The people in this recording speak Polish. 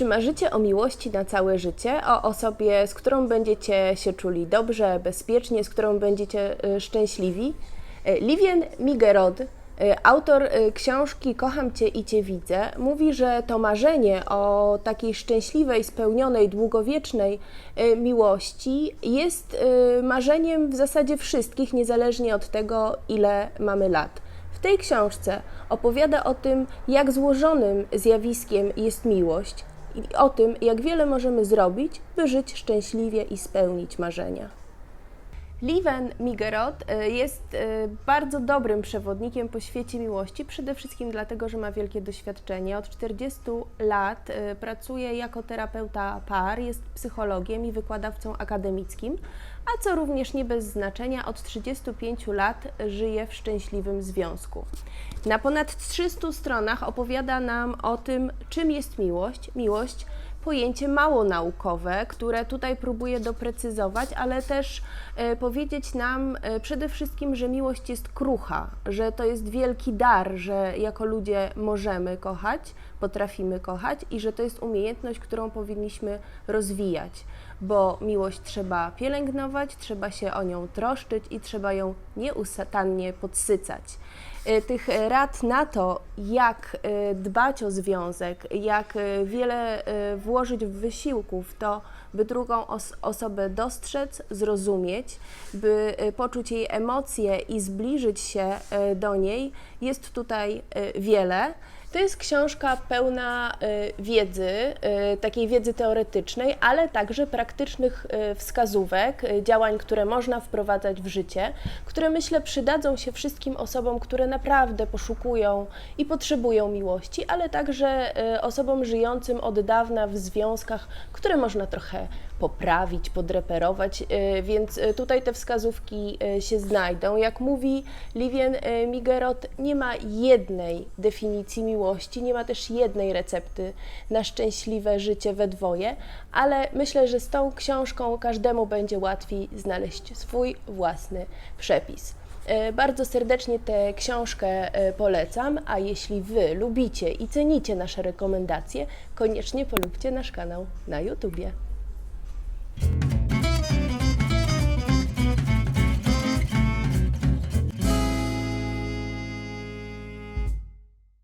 Czy marzycie o miłości na całe życie, o osobie, z którą będziecie się czuli dobrze, bezpiecznie, z którą będziecie y, szczęśliwi? Y, Livien Migerod, y, autor książki Kocham Cię i Cię widzę, mówi, że to marzenie o takiej szczęśliwej, spełnionej, długowiecznej miłości jest marzeniem w zasadzie wszystkich, niezależnie od tego, ile mamy lat. W tej książce opowiada o tym, jak złożonym zjawiskiem jest miłość i o tym, jak wiele możemy zrobić, by żyć szczęśliwie i spełnić marzenia. Liven Migerot y, jest y, bardzo dobrym przewodnikiem po świecie miłości, przede wszystkim dlatego, że ma wielkie doświadczenie. Od 40 lat y, pracuje jako terapeuta par, jest psychologiem i wykładowcą akademickim, a co również nie bez znaczenia, od 35 lat żyje w szczęśliwym związku. Na ponad 300 stronach opowiada nam o tym, czym jest miłość. Miłość pojęcie mało naukowe, które tutaj próbuję doprecyzować, ale też e, powiedzieć nam e, przede wszystkim, że miłość jest krucha, że to jest wielki dar, że jako ludzie możemy kochać, potrafimy kochać i że to jest umiejętność, którą powinniśmy rozwijać, bo miłość trzeba pielęgnować, trzeba się o nią troszczyć i trzeba ją nieustannie podsycać. E, Tych rad na to, jak e, dbać o związek, jak e, wiele włożyć w wysiłku w to, by drugą os- osobę dostrzec, zrozumieć, by poczuć jej emocje i zbliżyć się do niej, jest tutaj wiele. To jest książka pełna e, wiedzy, e, takiej wiedzy teoretycznej, ale także praktycznych e, wskazówek, działań, które można wprowadzać w życie, które myślę przydadzą się wszystkim osobom, które naprawdę poszukują i potrzebują miłości, ale także osobom żyjącym od dawna w związkach, które można trochę poprawić, podreperować, e, więc e, tutaj te wskazówki e, się znajdą. Jak mówi Livien Migerot, nie ma jednej definicji miłości, nie ma też jednej recepty na szczęśliwe życie we dwoje, ale myślę, że z tą książką każdemu będzie łatwiej znaleźć swój własny przepis. Bardzo serdecznie tę książkę polecam, a jeśli Wy lubicie i cenicie nasze rekomendacje, koniecznie polubcie nasz kanał na YouTubie. Thank you.